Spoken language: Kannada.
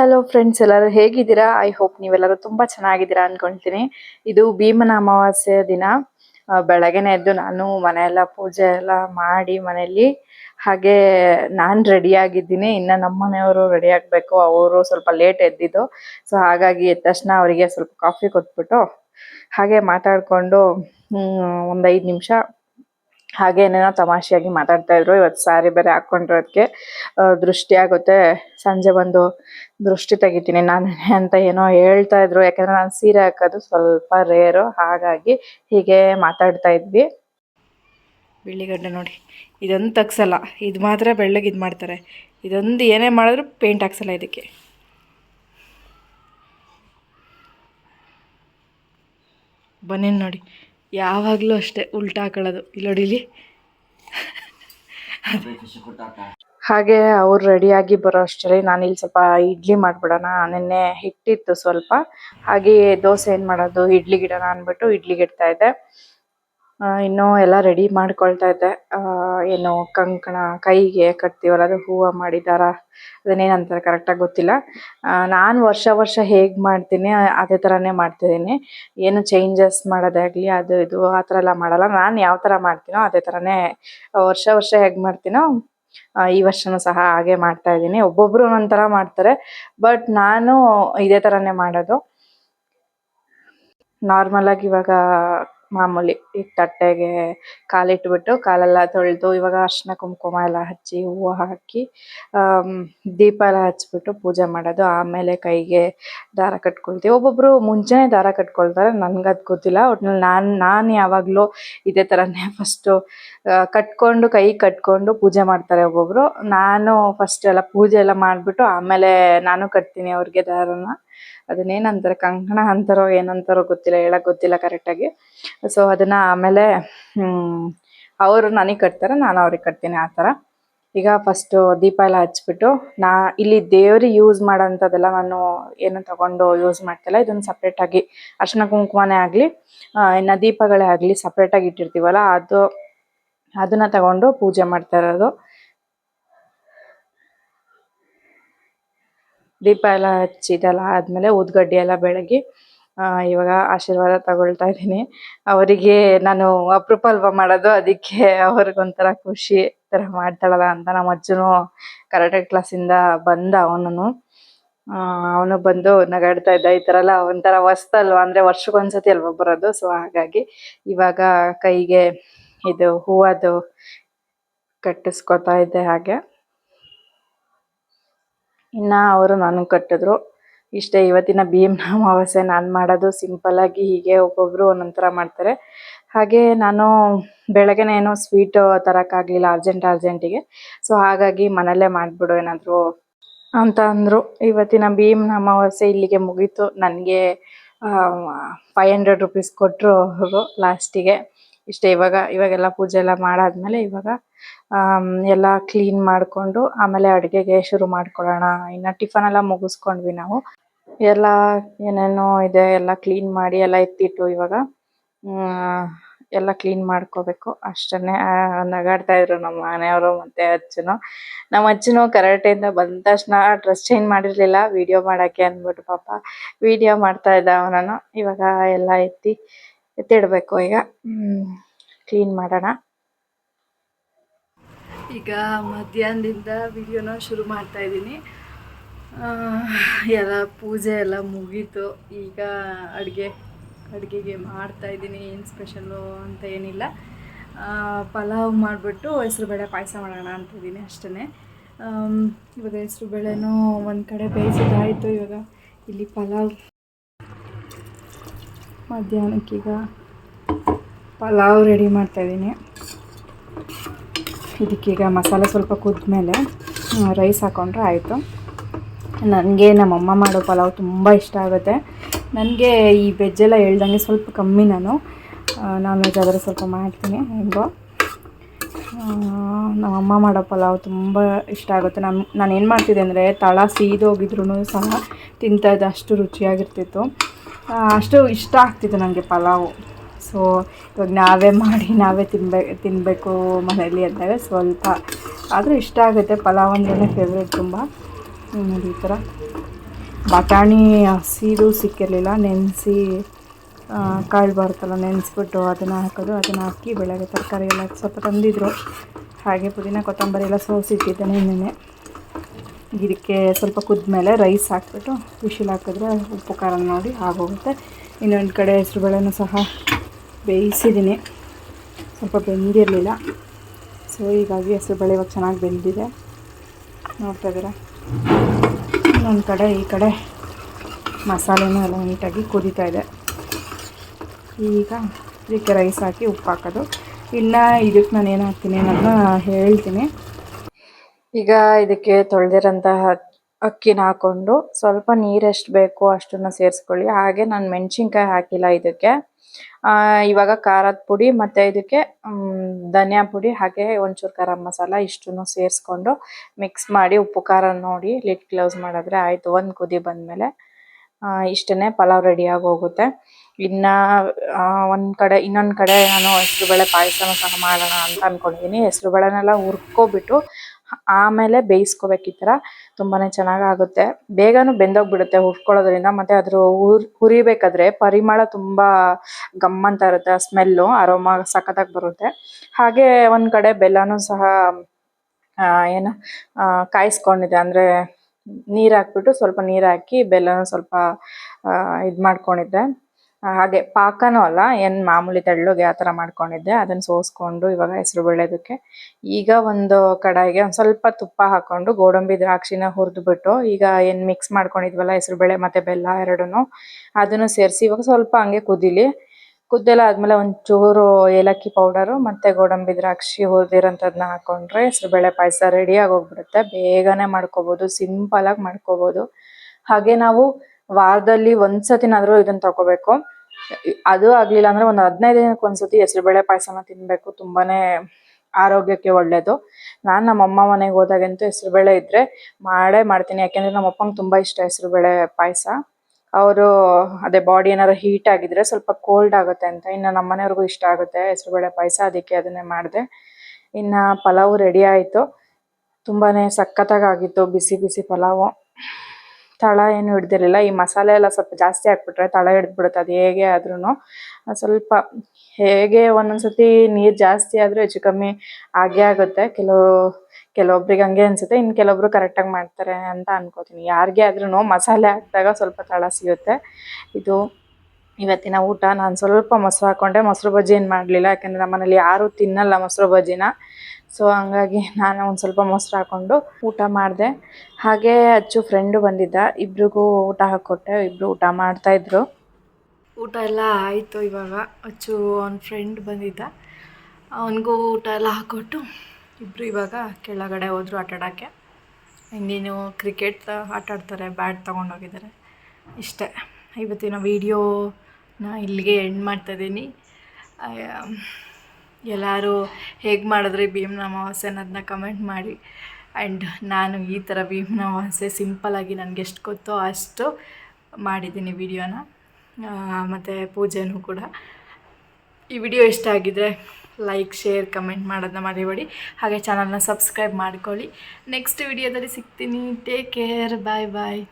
ಹಲೋ ಫ್ರೆಂಡ್ಸ್ ಎಲ್ಲರೂ ಹೇಗಿದ್ದೀರಾ? ಐ ಹೋಪ್ ನೀವೆಲ್ಲರೂ ತುಂಬಾ ಚೆನ್ನಾಗಿದ್ದೀರಾ ಅನ್ಕೊಂತೀನಿ. ಇದು ಭೀಮನ ಅಮಾವಾಸ್ಯೆ ದಿನ. ಬೆಳಗ್ಗೆನೆ ಎದ್ದು ನಾನು ಮನೆಯೆಲ್ಲ ಪೂಜೆ ಎಲ್ಲ ಮಾಡಿ ಮನೆಯಲ್ಲಿ. ಹಾಗೆ ನಾನು ರೆಡಿ ಆಗಿದ್ದೀನಿ. ಇನ್ನ ನಮ್ಮ ಮನೆಯವರು ರೆಡಿ ಆಗಬೇಕು. ಅವರು ಸ್ವಲ್ಪ ಲೇಟ್ ಎದ್ದಿದ್ದು. ಸೊ ಹಾಗಾಗಿ ಎದ್ದ ತಕ್ಷಣ ಅವರಿಗೆ ಸ್ವಲ್ಪ ಕಾಫಿ ಕೊಟ್ಬಿಟ್ಟು ಹಾಗೆ ಮಾತಾಡಿಕೊಂಡು ಒಂದು ಐದು ನಿಮಿಷ ಹಾಗೆ ಏನೇನೋ ತಮಾಷೆಯಾಗಿ ಮಾತಾಡ್ತಾ ಇದ್ರು. ಇವತ್ತು ಸಾರಿ ಬೇರೆ ಹಾಕೊಂಡಿರೋದಕ್ಕೆ ದೃಷ್ಟಿ ಆಗುತ್ತೆ. ಸಂಜೆ ಬಂದು ದೃಷ್ಟಿ ತೆಗಿತೀನಿ ನಾನು ಅಂತ ಏನೋ ಹೇಳ್ತಾ ಇದ್ರು. ಯಾಕಂದ್ರೆ ನಾನು ಸೀರೆ ಹಾಕೋದು ಸ್ವಲ್ಪ ರೇರು ಹಾಗಾಗಿ ಹೀಗೆ ಮಾತಾಡ್ತಾ ಇದ್ವಿ. ಬಿಳಿಗಡ್ಡೆ ನೋಡಿ. ಇದೊಂದು ತಗ್ಸಲ್ಲ. ಇದು ಮಾತ್ರ ಬೆಳ್ಳಗೆ ಇದು ಮಾಡ್ತಾರೆ. ಇದೊಂದು ಏನೇ ಮಾಡಿದ್ರು ಪೇಂಟ್ ಹಾಕ್ಸಲ್ಲ ಇದಕ್ಕೆ. ಬನ್ನಿ ನೋಡಿ. ಯಾವಾಗಲೂ ಅಷ್ಟೇ ಉಲ್ಟಾ ಹಾಕೊಳ್ಳೋದು ಇಲ್ಲಿ ಇಲ್ಲಿ. ಹಾಗೆ ಅವ್ರು ರೆಡಿಯಾಗಿ ಬರೋ ಅಷ್ಟರಲ್ಲಿ ನಾನು ಇಲ್ಲಿ ಸ್ವಲ್ಪ ಇಡ್ಲಿ ಮಾಡ್ಬಿಡೋಣ. ನಿನ್ನೆ ಹಿಟ್ಟಿತ್ತು ಸ್ವಲ್ಪ. ಹಾಗೆ ದೋಸೆ ಏನು ಮಾಡೋದು? ಇಡ್ಲಿ ಇಡೋಣ ಅಂದ್ಬಿಟ್ಟು ಇಡ್ಲಿಗೆ ಇಡ್ತಾ ಇದ್ದೆ. ಇನ್ನು ಎಲ್ಲ ರೆಡಿ ಮಾಡ್ಕೊಳ್ತಾ ಇದ್ದೆ. ಏನು ಕಂಕಣ, ಕೈಗೆ ಕಟ್ತೀವಲ್ಲ, ಅದು ಹೂವು ಮಾಡಿ ದಾರ ಅದನ್ನೇನಂತಾರೆ ಕರೆಕ್ಟಾಗಿ ಗೊತ್ತಿಲ್ಲ. ನಾನು ವರ್ಷ ವರ್ಷ ಹೇಗ್ ಮಾಡ್ತೀನಿ, ಅದೇ ಥರನೇ ಮಾಡ್ತಿದ್ದೀನಿ. ಏನು ಚೇಂಜಸ್ ಮಾಡೋದಾಗ್ಲಿ ಅದು ಇದು, ಆ ಥರ ಎಲ್ಲ ಮಾಡಲ್ಲ. ನಾನು ಯಾವ ಥರ ಮಾಡ್ತೀನೋ, ಅದೇ ಥರನೇ ವರ್ಷ ವರ್ಷ ಹೇಗ್ ಮಾಡ್ತೀನೋ ಈ ವರ್ಷನೂ ಸಹ ಹಾಗೆ ಮಾಡ್ತಾ ಇದ್ದೀನಿ. ಒಬ್ಬೊಬ್ರು ಒಂದೊಂದ್ ಥರ ಮಾಡ್ತಾರೆ, ಬಟ್ ನಾನು ಇದೇ ಥರನೇ ಮಾಡೋದು. ನಾರ್ಮಲ್ ಆಗಿ ಇವಾಗ ಮಾಮೂಲಿ ಈ ತಟ್ಟೆಗೆ ಕಾಲಿಟ್ಬಿಟ್ಟು ಕಾಲೆಲ್ಲ ತೊಳೆದು ಇವಾಗ ಅರ್ಶಿನ ಕುಂಕುಮ ಎಲ್ಲ ಹಚ್ಚಿ ಹೂವು ಹಾಕಿ ದೀಪ ಎಲ್ಲ ಹಚ್ಬಿಟ್ಟು ಪೂಜೆ ಮಾಡೋದು. ಆಮೇಲೆ ಕೈಗೆ ದಾರ ಕಟ್ಕೊಳ್ತೀವಿ. ಒಬ್ಬೊಬ್ರು ಮುಂಚೆನೆ ದಾರ ಕಟ್ಕೊಳ್ತಾರೆ. ನನ್ಗದು ಗೊತ್ತಿಲ್ಲ. ಒಟ್ನಲ್ಲಿ ನಾನು ನಾನು ಯಾವಾಗಲೂ ಇದೇ ಥರನೇ ಫಸ್ಟು ಕಟ್ಕೊಂಡು, ಕೈ ಕಟ್ಕೊಂಡು ಪೂಜೆ ಮಾಡ್ತಾರೆ ಒಬ್ಬೊಬ್ರು. ನಾನು ಫಸ್ಟ್ ಎಲ್ಲ ಪೂಜೆ ಎಲ್ಲ ಮಾಡಿಬಿಟ್ಟು ಆಮೇಲೆ ನಾನು ಕಟ್ತೀನಿ ಅವ್ರಿಗೆ ದಾರನ. ಅದನ್ನೇನಂತಾರೆ? ಕಂಕಣ ಅಂತಾರೋ ಏನಂತಾರೋ ಗೊತ್ತಿಲ್ಲ, ಹೇಳಕ್ ಗೊತ್ತಿಲ್ಲ ಕರೆಕ್ಟಾಗಿ ಸೊ ಅದನ್ನ ಆಮೇಲೆ ಅವರು ನನಗೆ ಕಟ್ತಾರೆ, ನಾನು ಅವ್ರಿಗೆ ಕಟ್ತೀನಿ ಆ ಥರ. ಈಗ ಫಸ್ಟು ದೀಪ ಎಲ್ಲ ಹಚ್ಬಿಟ್ಟು, ನಾ ಇಲ್ಲಿ ದೇವ್ರಿಗೆ ಯೂಸ್ ಮಾಡೋಂಥದ್ದೆಲ್ಲ ನಾನು ಏನು ತಗೊಂಡು ಯೂಸ್ ಮಾಡ್ತಿಲ್ಲ. ಇದನ್ನು ಸಪ್ರೇಟಾಗಿ ಅರ್ಶಿನ ಕುಂಕುಮನೇ ಆಗಲಿ ಇನ್ನು ದೀಪಗಳೇ ಆಗಲಿ ಸಪ್ರೇಟಾಗಿ ಇಟ್ಟಿರ್ತೀವಲ್ಲ, ಅದು, ಅದನ್ನು ತಗೊಂಡು ಪೂಜೆ ಮಾಡ್ತಾ ಇರೋದು. ದೀಪ ಎಲ್ಲ ಹಚ್ಚಿದೆಲ್ಲ ಆದಮೇಲೆ ಊದ್ಗಡ್ಡಿ ಎಲ್ಲ ಬೆಳಗಿ ಇವಾಗ ಆಶೀರ್ವಾದ ತಗೊಳ್ತಾ ಇದ್ದೀನಿ. ಅವರಿಗೆ ನಾನು ಅಪರೂಪ ಅಲ್ವಾ ಮಾಡೋದು? ಅದಕ್ಕೆ ಅವ್ರಿಗೊಂಥರ ಖುಷಿ ತರ ಮಾಡ್ತಾಳಲ್ಲ ಅಂತ. ನಮ್ಮ ಅಜ್ಜನು ಕರಾಟೆ ಕ್ಲಾಸಿಂದ ಬಂದ ಅವನು ಅವನು ಬಂದು ನಗಾಡ್ತಾ ಇದ್ದ. ಈ ಥರ ಎಲ್ಲ ಒಂಥರ ಹೊಸ್ತಲ್ವಾ ಅಂದ್ರೆ ವರ್ಷಕ್ಕೊಂದ್ಸತಿ ಅಲ್ವಾ ಬರೋದು? ಸೊ ಹಾಗಾಗಿ ಇವಾಗ ಕೈಗೆ ಇದು ಹೂವದು ಕಟ್ಟಿಸ್ಕೊತಾ ಇದ್ದೆ ಹಾಗೆ. ಇನ್ನ ಅವರು ನನಗೆ ಕಟ್ಟಿದ್ರು. ಇಷ್ಟೇ ಇವತ್ತಿನ ಭೀಮ್ನ ಅಮಾವಾಸ್ಯೆ ನಾನು ಮಾಡೋದು ಸಿಂಪಲ್ ಆಗಿ ಹೀಗೆ ಒಬ್ಬೊಬ್ಬರು ಒಂದೊಂದು ಮಾಡ್ತಾರೆ. ಹಾಗೆ ನಾನು ಬೆಳಗ್ಗೆನೇ ಏನೋ ಸ್ವೀಟು ತರಕ್ಕಾಗ್ಲಿಲ್ಲ ಅರ್ಜೆಂಟ್ ಅರ್ಜೆಂಟಿಗೆ ಸೊ ಹಾಗಾಗಿ ಮನೆಯಲ್ಲೇ ಮಾಡಿಬಿಡು ಏನಾದರೂ ಅಂತ ಅಂದರು. ಇವತ್ತಿನ ಭೀಮ್ನ ಅಮಾವಾಸ್ಯೆ ಇಲ್ಲಿಗೆ ಮುಗೀತು. ನನಗೆ ಫೈವ್ ಹಂಡ್ರೆಡ್ ರುಪೀಸ್ ಕೊಟ್ಟರು ಅವರು ಲಾಸ್ಟಿಗೆ ಇಷ್ಟೇ ಇವಾಗ ಇವಾಗೆಲ್ಲ ಪೂಜೆ ಎಲ್ಲ ಮಾಡಾದ್ಮೇಲೆ ಇವಾಗ ಆಮ್, ಎಲ್ಲ ಕ್ಲೀನ್ ಮಾಡ್ಕೊಂಡು ಆಮೇಲೆ ಅಡುಗೆಗೆ ಶುರು ಮಾಡ್ಕೊಳ್ಳೋಣ. ಇನ್ನ ಟಿಫನ್ ಎಲ್ಲ ಮುಗಿಸ್ಕೊಂಡ್ವಿ ನಾವು. ಎಲ್ಲ ಏನೇನೋ ಇದೆ ಎಲ್ಲ ಕ್ಲೀನ್ ಮಾಡಿ ಎಲ್ಲ ಎತ್ತಿಟ್ಟು ಇವಾಗ ಎಲ್ಲ ಕ್ಲೀನ್ ಮಾಡ್ಕೋಬೇಕು. ಅಷ್ಟನ್ನೇ ನಗಾಡ್ತಾ ಇದ್ರು ನಮ್ಮ ಮನೆಯವರು ಮತ್ತೆ ಅಜ್ಜನು. ನಮ್ಮ ಅಜ್ಜನು ಕರಾಟೆಯಿಂದ ಬಂದ ತಕ್ಷಣ ಡ್ರೆಸ್ ಚೇಂಜ್ ಮಾಡಿರ್ಲಿಲ್ಲ ವಿಡಿಯೋ ಮಾಡಕ್ಕೆ ಅಂದ್ಬಿಟ್ಟು ಪಾಪ ವಿಡಿಯೋ ಮಾಡ್ತಾ ಇದ್ದ ಅವನನ್ನು. ಇವಾಗ ಎಲ್ಲ ಎತ್ತಿ ಎತ್ತಿಡ್ಬೇಕು ಈಗ. ಕ್ಲೀನ್ ಮಾಡೋಣ. ಈಗ ಮಧ್ಯಾಹ್ನದಿಂದ ವಿಡಿಯೋನ ಶುರು ಮಾಡ್ತಾ ಇದ್ದೀನಿ. ಎಲ್ಲ ಪೂಜೆ ಎಲ್ಲ ಮುಗೀತು. ಈಗ ಅಡುಗೆ, ಅಡುಗೆಗೆ ಮಾಡ್ತಾ ಇದ್ದೀನಿ. ಏನು ಸ್ಪೆಷಲು ಅಂತ ಏನಿಲ್ಲ. ಪಲಾವ್ ಮಾಡಿಬಿಟ್ಟು ಹೆಸ್ರುಬೇಳೆ ಪಾಯಸ ಮಾಡೋಣ ಅಂತಿದ್ದೀನಿ ಅಷ್ಟೇ ಇವಾಗ ಹೆಸ್ರುಬೇಳೆನೂ ಒಂದು ಕಡೆ ಬೇಯಿಸಿದಾಯಿತು ಇವಾಗ. ಇಲ್ಲಿ ಪಲಾವ್ ಮಧ್ಯಾಹ್ನಕ್ಕೀಗ ಪಲಾವ್ ರೆಡಿ ಮಾಡ್ತಾಯಿದ್ದೀನಿ ಇದಕ್ಕೀಗ ಮಸಾಲೆ ಸ್ವಲ್ಪ ಕುದ್ಮೇಲೆ ರೈಸ್ ಹಾಕ್ಕೊಂಡ್ರೆ ಆಯಿತು. ನನಗೆ ನಮ್ಮಮ್ಮ ಮಾಡೋ ಪಲಾವ್ ತುಂಬ ಇಷ್ಟ ಆಗುತ್ತೆ. ನನಗೆ ಈ ವೆಜ್ಜೆಲ್ಲ ಹೇಳ್ದಂಗೆ ಸ್ವಲ್ಪ ಕಮ್ಮಿ ನಾನು. ನಾನ್ ವೆಜ್ ಆದರೆ ಸ್ವಲ್ಪ ಮಾಡ್ತೀನಿ, ಹೆಂಗೋ. ನಮ್ಮಮ್ಮ ಮಾಡೋ ಪಲಾವ್ ತುಂಬ ಇಷ್ಟ ಆಗುತ್ತೆ. ನಾನು ನಾನು ಏನು ಮಾಡ್ತಿದ್ದೆ ಅಂದರೆ ತಳ ಸೀದೋಗಿದ್ರು ಸಹ ತಿಂತಾಯಿದ್ದೆ ಅಷ್ಟು ರುಚಿಯಾಗಿರ್ತಿತ್ತು. ಅಷ್ಟು ಇಷ್ಟ ಆಗ್ತಿತ್ತು ನನಗೆ ಪಲಾವು. ಸೊ ಇವಾಗ ನಾವೇ ಮಾಡಿ, ನಾವೇ ತಿನ್ಬೇ ತಿನ್ನಬೇಕು ಮನೆಯಲ್ಲಿ ಅಂದಾಗ ಸ್ವಲ್ಪ ಆದರೂ ಇಷ್ಟ ಆಗುತ್ತೆ. ಪಲಾವ್ ಅಂದ್ರೆ ಫೇವ್ರೇಟ್ ತುಂಬ. ಈ ಥರ. ಬಟಾಣಿ ಹಸಿದು ಸಿಕ್ಕಿರಲಿಲ್ಲ. ನೆನೆಸಿ ಕಾಳು ಬರುತ್ತಲ್ಲ, ನೆನೆಸ್ಬಿಟ್ಟು ಅದನ್ನು ಹಾಕೋದು. ಅದನ್ನು ಹಾಕಿ ಬೆಳಗ್ಗೆ ತರಕಾರಿ ಎಲ್ಲ ಸ್ವಲ್ಪ ತಂದಿದ್ರು. ಹಾಗೆ ಪುದೀನ, ಕೊತ್ತಂಬರಿ ಎಲ್ಲ ಸೋಸಿಟ್ಟಿದ್ದೆ ನೆನ್ನೆ ಇದಕ್ಕೆ ಸ್ವಲ್ಪ ಕುದ್ಮೇಲೆ ರೈಸ್ ಹಾಕ್ಬಿಟ್ಟು ವಿಶಿಲ್ ಹಾಕಿದ್ರೆ ಉಪ್ಪು ಖಾರ ನೋಡಿ ಆಗೋಗುತ್ತೆ. ಇನ್ನೊಂದು ಕಡೆ ಹೆಸ್ರುಬೇಳೆನೂ ಸಹ ಬೇಯಿಸಿದ್ದೀನಿ. ಸ್ವಲ್ಪ ಬೆಂದಿರಲಿಲ್ಲ. ಸೊ ಹೀಗಾಗಿ ಹೆಸ್ರುಬೇಳೆ ಇವಾಗ ಚೆನ್ನಾಗಿ ಬೆಂದಿದೆ. ನೋಡ್ತಾ ಇದ್ದೀರಾ? ಇನ್ನೊಂದು ಕಡೆ ಈ ಕಡೆ ಮಸಾಲೆನೂ ಎಲ್ಲ ನೀಟಾಗಿ ಕುದೀತಾ ಇದೆ. ಈಗ ಇದಕ್ಕೆ ರೈಸ್ ಹಾಕಿ ಉಪ್ಪು ಹಾಕೋದು. ಇನ್ನು ಇದಕ್ಕೆ ನಾನು ಏನು ಹಾಕ್ತೀನಿ ಅನ್ನೋದನ್ನ ಹೇಳ್ತೀನಿ. ಈಗ ಇದಕ್ಕೆ ತೊಳೆದಿರೋಂತಹ ಅಕ್ಕಿನ ಹಾಕ್ಕೊಂಡು ಸ್ವಲ್ಪ ನೀರು ಎಷ್ಟು ಬೇಕು ಅಷ್ಟನ್ನು ಸೇರಿಸ್ಕೊಳ್ಳಿ. ಹಾಗೆ ನಾನು ಮೆಣಸಿನ್ಕಾಯಿ ಹಾಕಿಲ್ಲ ಇದಕ್ಕೆ. ಇವಾಗ ಖಾರದ ಪುಡಿ ಮತ್ತು ಇದಕ್ಕೆ ಧನಿಯಾ ಪುಡಿ ಹಾಗೆ ಒಂಚೂರು ಗರಂ ಮಸಾಲ ಇಷ್ಟನ್ನು ಸೇರಿಸ್ಕೊಂಡು ಮಿಕ್ಸ್ ಮಾಡಿ ಉಪ್ಪು, ಖಾರ ನೋಡಿ ಲಿಟ್ ಕ್ಲೋಸ್ ಮಾಡಿದ್ರೆ ಆಯಿತು. ಒಂದು ಕುದಿ ಬಂದಮೇಲೆ ಇಷ್ಟೇ ಪಲಾವ್ ರೆಡಿಯಾಗಿ ಹೋಗುತ್ತೆ. ಇನ್ನು ಒಂದು ಕಡೆ, ಇನ್ನೊಂದು ಕಡೆ ನಾನು ಹೆಸರುಬೇಳೆ ಪಾಯಸನೂ ಸಹ ಮಾಡೋಣ ಅಂತ ಅಂದ್ಕೊಂಡಿದ್ದೀನಿ ಹೆಸರುಬೇಳೆನೆಲ್ಲ ಹುರ್ಕೊಬಿಟ್ಟು ಆಮೇಲೆ ಬೇಯಿಸ್ಕೋಬೇಕು ಈ ಥರ. ತುಂಬಾ ಚೆನ್ನಾಗಾಗುತ್ತೆ. ಬೇಗನೂ ಬೆಂದೋಗ್ಬಿಡುತ್ತೆ ಹುರ್ಕೊಳ್ಳೋದ್ರಿಂದ. ಮತ್ತು ಅದ್ರ ಹುರ್ ಹುರಿಬೇಕಾದ್ರೆ ಪರಿಮಳ ತುಂಬ ಗಮ್ಮಂತ ಇರುತ್ತೆ ಸ್ಮೆಲ್ಲು ಅರೋಮಾ ಸಖತ್ತಾಗಿ ಬರುತ್ತೆ. ಹಾಗೆ ಒಂದು ಕಡೆ ಬೆಲ್ಲನೂ ಸಹ ಆ, ಏನು ಕಾಯಿಸ್ಕೊಂಡಿದೆ. ಅಂದರೆ ನೀರು ಹಾಕ್ಬಿಟ್ಟು ಸ್ವಲ್ಪ ನೀರು ಹಾಕಿ ಬೆಲ್ಲನ ಸ್ವಲ್ಪ ಇದು ಮಾಡ್ಕೊಂಡಿದ್ದೆ. ಆ, ಹಾಗೆ ಪಾಕನೂ ಅಲ್ಲ, ಏನ್ ಮಾಮೂಲಿ ತೆಳ್ಳಗೆ ಆ ಥರ ಮಾಡ್ಕೊಂಡಿದ್ದೆ, ಅದನ್ನ ಸೋಸ್ಕೊಂಡು ಇವಾಗ ಹೆಸರು ಬೇಳೆದಕ್ಕೆ ಈಗ ಒಂದು ಕಡಾಯಿಗೆ ಒಂದ್ ಸ್ವಲ್ಪ ತುಪ್ಪ ಹಾಕೊಂಡು ಗೋಡಂಬಿ ದ್ರಾಕ್ಷಿನ ಹುರಿದ್ಬಿಟ್ಟು, ಈಗ ಏನ್ ಮಿಕ್ಸ್ ಮಾಡ್ಕೊಂಡಿದ್ವಲ್ಲ ಹೆಸರುಬೇಳೆ ಮತ್ತೆ ಬೆಲ್ಲ ಎರಡನ್ನೂ, ಅದನ್ನು ಸೇರಿಸಿ ಇವಾಗ ಸ್ವಲ್ಪ ಹಂಗೆ ಕುದಿಲಿ. ಕುದ್ದೆಲ್ಲ ಆದಮೇಲೆ ಒಂಚೂರು ಏಲಕ್ಕಿ ಪೌಡರು ಮತ್ತೆ ಗೋಡಂಬಿ ದ್ರಾಕ್ಷಿ ಹುರಿದಿರೋಂಥದ್ದನ್ನ ಹಾಕ್ಕೊಂಡ್ರೆ ಹೆಸರುಬೇಳೆ ಪಾಯಸ ರೆಡಿ ಹೋಗ್ಬಿಡುತ್ತೆ ಬೇಗನೆ ಮಾಡ್ಕೊಬಹುದು ಸಿಂಪಲ್ ಆಗಿ ಮಾಡ್ಕೋಬೋದು. ಹಾಗೆ ನಾವು ವಾರದಲ್ಲಿ ಒಂದ್ಸತಿನಾದ್ರೂ ಇದನ್ನ ತಗೋಬೇಕು ಅದು ಆಗ್ಲಿಲ್ಲ ಅಂದ್ರೆ ಒಂದ್ ಹದಿನೈದು ದಿನಕ್ಕೆ ಒಂದ್ಸತಿ ಹೆಸರುಬೇಳೆ ಪಾಯಸನ ತಿನ್ಬೇಕು. ತುಂಬಾನೇ ಆರೋಗ್ಯಕ್ಕೆ ಒಳ್ಳೇದು. ನಾನು ನಮ್ಮ ಅಮ್ಮ ಮನೆಗೆ ಹೋದಾಗಂತೂ ಹೆಸರುಬೇಳೆ ಇದ್ರೆ ಮಾಡೇ ಮಾಡ್ತೀನಿ. ಯಾಕೆಂದ್ರೆ ನಮ್ಮ ಅಪ್ಪಂಗೆ ತುಂಬಾ ಇಷ್ಟ ಹೆಸರುಬೇಳೆ ಪಾಯಸ. ಅವರು ಅದೇ ಬಾಡಿ ಏನಾದ್ರು ಹೀಟ್ ಆಗಿದ್ರೆ ಸ್ವಲ್ಪ ಕೋಲ್ಡ್ ಆಗುತ್ತೆ ಅಂತ. ಇನ್ನ ನಮ್ಮ ಮನೆಯವ್ರಿಗೂ ಇಷ್ಟ ಆಗುತ್ತೆ ಹೆಸರುಬೇಳೆ ಪಾಯಸ, ಅದಕ್ಕೆ ಅದನ್ನೇ ಮಾಡಿದೆ. ಇನ್ನ ಪಲಾವು ರೆಡಿ ಆಯಿತು. ತುಂಬಾನೇ ಸಖತ್ತಾಗಿ ಆಗಿತ್ತು ಬಿಸಿ ಬಿಸಿ ಪಲಾವು. ತಳ ಏನು ಹಿಡ್ದಿರಲಿಲ್ಲ. ಈ ಮಸಾಲೆ ಎಲ್ಲ ಸ್ವಲ್ಪ ಜಾಸ್ತಿ ಹಾಕ್ಬಿಟ್ರೆ ತಳ ಹಿಡಿದ್ಬಿಡುತ್ತೆ. ಅದು ಹೇಗೆ ಆದ್ರೂ ಸ್ವಲ್ಪ ಹೇಗೆ ಒಂದೊಂದ್ಸತಿ ನೀರು ಜಾಸ್ತಿ ಆದರೂ ಹೆಚ್ಚು ಕಮ್ಮಿ ಆಗೇ ಆಗುತ್ತೆ. ಕೆಲವು ಕೆಲವೊಬ್ರಿಗೆ ಹಂಗೆ ಅನಿಸುತ್ತೆ. ಇನ್ನು ಕೆಲವೊಬ್ರು ಕರೆಕ್ಟಾಗಿ ಮಾಡ್ತಾರೆ ಅಂತ ಅನ್ಕೋತೀನಿ. ಯಾರಿಗೆ ಆದ್ರೂ ಮಸಾಲೆ ಹಾಕಿದಾಗ ಸ್ವಲ್ಪ ತಳ ಸಿಗುತ್ತೆ. ಇದು ಇವತ್ತಿನ ಊಟ. ನಾನು ಸ್ವಲ್ಪ ಮೊಸರು ಹಾಕ್ಕೊಂಡೆ ಮೊಸರು ಬಜ್ಜಿ ಏನು ಮಾಡಲಿಲ್ಲ. ಯಾಕಂದರೆ ನಮ್ಮನೇಲಿ ಯಾರೂ ತಿನ್ನಲ್ಲ ಮೊಸರು ಬಜ್ಜಿನ. ಸೊ ಹಂಗಾಗಿ ನಾನು ಒಂದು ಸ್ವಲ್ಪ ಮೊಸರು ಹಾಕ್ಕೊಂಡು ಊಟ ಮಾಡಿದೆ. ಹಾಗೆ ಅಚ್ಚು ಫ್ರೆಂಡು ಬಂದಿದ್ದ. ಇಬ್ರಿಗೂ ಊಟ ಹಾಕ್ಕೊಟ್ಟೆ ಇಬ್ಬರು ಊಟ ಮಾಡ್ತಾಯಿದ್ರು ಊಟ ಎಲ್ಲ ಆಯಿತು ಇವಾಗ. ಅಚ್ಚು ಅವ್ನ ಫ್ರೆಂಡ್ ಬಂದಿದ್ದ. ಅವನಿಗೂ ಊಟ ಎಲ್ಲ ಹಾಕ್ಕೊಟ್ಟು ಇಬ್ಬರು ಇವಾಗ ಕೆಳಗಡೆ ಹೋದರು ಆಟಾಡೋಕ್ಕೆ. ಇನ್ನೇನು ಕ್ರಿಕೆಟ್ ಆಟಾಡ್ತಾರೆ ಬ್ಯಾಟ್ ತೊಗೊಂಡೋಗಿದ್ದಾರೆ ಇಷ್ಟೇ. ಇವತ್ತಿನ ವೀಡಿಯೋನ ಇಲ್ಲಿಗೆ ಎಂಡ್ ಮಾಡ್ತಾಯಿದ್ದೀನಿ ಎಲ್ಲರೂ ಹೇಗೆ ಮಾಡಿದ್ರಿ ಭೀಮ್ನ ಅಮಾವಾಸ್ಯೆ ಅನ್ನೋದನ್ನ ಕಮೆಂಟ್ ಮಾಡಿ. ಆ್ಯಂಡ್ ನಾನು ಈ ಥರ ಭೀಮ್ನ ಅಮಾವಾಸ್ಯೆ ಸಿಂಪಲ್ಲಾಗಿ ನನಗೆ ಎಷ್ಟು ಗೊತ್ತೋ ಅಷ್ಟು ಮಾಡಿದ್ದೀನಿ ವಿಡಿಯೋನ. ಮತ್ತು ಪೂಜೆನೂ ಕೂಡ. ಈ ವಿಡಿಯೋ ಇಷ್ಟ ಆಗಿದ್ರೆ ಲೈಕ್ ಶೇರ್ ಕಮೆಂಟ್ ಮಾಡೋದನ್ನ ಮರಿಬೇಡಿ. ಹಾಗೆ ಚಾನಲ್ನ ಸಬ್ಸ್ಕ್ರೈಬ್ ಮಾಡ್ಕೊಳ್ಳಿ. ನೆಕ್ಸ್ಟ್ ವಿಡಿಯೋದಲ್ಲಿ ಸಿಗ್ತೀನಿ. ಟೇಕ್ ಕೇರ್ ಬಾಯ್ ಬಾಯ್